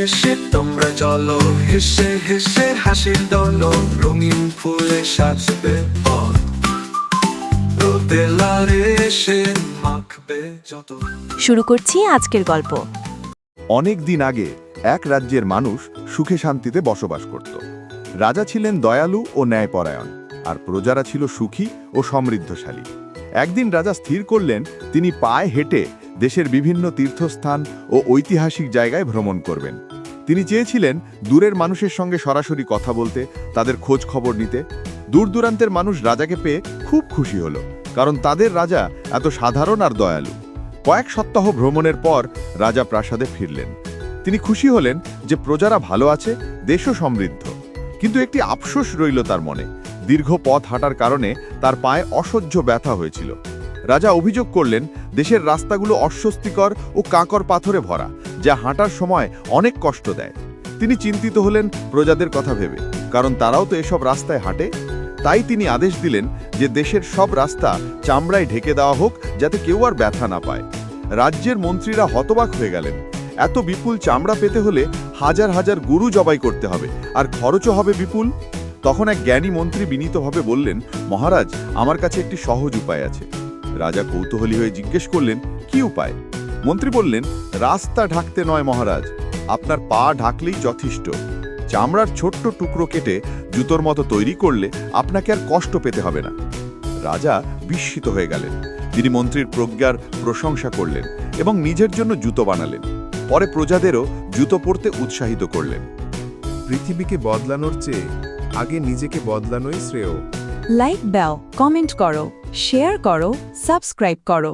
দেশে তোমরা চলো। হেসে হেসে হাসির দলো রঙিন ফুলে সাজবে পথ রোদে এসে মাখবে যত শুরু করছি আজকের গল্প। অনেক দিন আগে এক রাজ্যের মানুষ সুখে শান্তিতে বসবাস করত। রাজা ছিলেন দয়ালু ও ন্যায়পরায়ণ আর প্রজারা ছিল সুখী ও সমৃদ্ধশালী। একদিন রাজা স্থির করলেন তিনি পায়ে হেঁটে দেশের বিভিন্ন তীর্থস্থান ও ঐতিহাসিক জায়গায় ভ্রমণ করবেন। তিনি চেয়েছিলেন দূরের মানুষের সঙ্গে সরাসরি কথা বলতে, তাদের খোঁজ খবর নিতে। দূর দূরান্তের মানুষ রাজাকে পেয়ে খুব খুশি হলো, কারণ তাদের রাজা এত সাধারণ আর দয়ালু। কয়েক সপ্তাহ ভ্রমণের পর রাজা প্রাসাদে ফিরলেন। তিনি খুশি হলেন যে প্রজারা ভালো আছে, দেশও সমৃদ্ধ। কিন্তু একটি আফসোস রইল তার মনে। দীর্ঘ পথ হাঁটার কারণে তার পায়ে অসহ্য ব্যথা হয়েছিল। রাজা অভিযোগ করলেন, দেশের রাস্তাগুলো অস্বস্তিকর ও কাঁকর পাথরে ভরা, যা হাঁটার সময় অনেক কষ্ট দেয়। তিনি চিন্তিত হলেন প্রজাদের কথা ভেবে, কারণ তারাও তো এসব রাস্তায় হাঁটে। তাই তিনি আদেশ দিলেন যে দেশের সব রাস্তা চামড়ায় ঢেকে দেওয়া হোক, যাতে কেউ আর ব্যথা না পায়। রাজ্যের মন্ত্রীরা হতবাক হয়ে গেলেন। এত বিপুল চামড়া পেতে হলে হাজার হাজার গরু জবাই করতে হবে, আর খরচও হবে বিপুল। তখন এক জ্ঞানী মন্ত্রী বিনীতভাবে বললেন, মহারাজ, আমার কাছে একটি সহজ উপায় আছে। রাজা কৌতূহলী হয়ে জিজ্ঞেস করলেন কি উপায়? মন্ত্রী বললেন রাস্তা ঢাকতে নয় মহারাজ আপনার পা ঢাকলেই যথেষ্ট। চামড়ার ছোট্ট টুকরো কেটে জুতোর মতো তৈরি করলে আপনাকে আর কষ্ট পেতে হবে না। রাজা বিস্মিত হয়ে গেলেন। তিনি মন্ত্রীর প্রজ্ঞার প্রশংসা করলেন এবং নিজের জন্য জুতো বানালেন। পরে প্রজাদেরও জুতো পরতে উৎসাহিত করলেন। পৃথিবীকে বদলানোর চেয়ে আগে নিজেকে বদলানোই শ্রেয়। লাইক দাও কমেন্ট করো। শেয়ার করো সাবস্ক্রাইব করো।